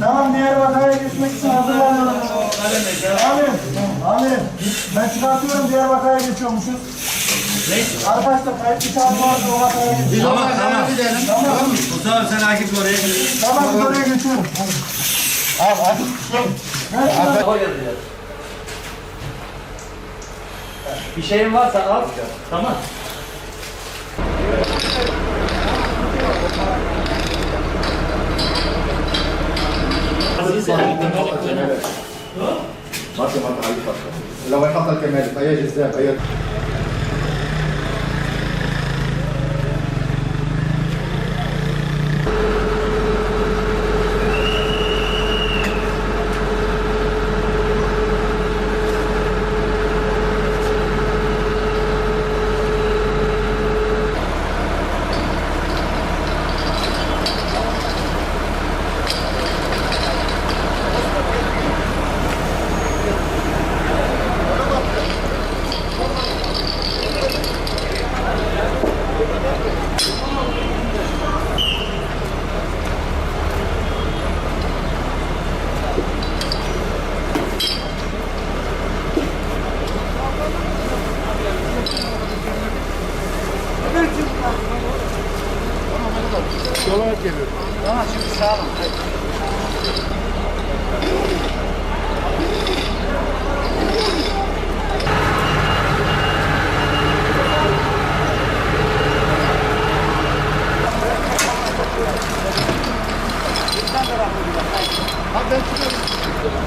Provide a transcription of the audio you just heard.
Tamam diğer vakaya geçmek için hazırlanın. Amirim, amirim. Ben çıkartıyorum diğer vakaya geçiyormuşuz. Ne? Arkadaşlar kayıt bir tane vardı o vakaya geçiyor. Biz tamam, oraya tamam. gidelim. Tamam. Mustafa sen Akif oraya gidiyorsun. Tamam biz oraya geçiyorum. Al hadi. Gel. Bir şeyin varsa al. Tamam. ما في مرة عليه لو هي حصل كمال في اي جزاء اي Emekli olarak geliyorum. Tamam şimdi sağ olun. Hadi ben çıkıyorum.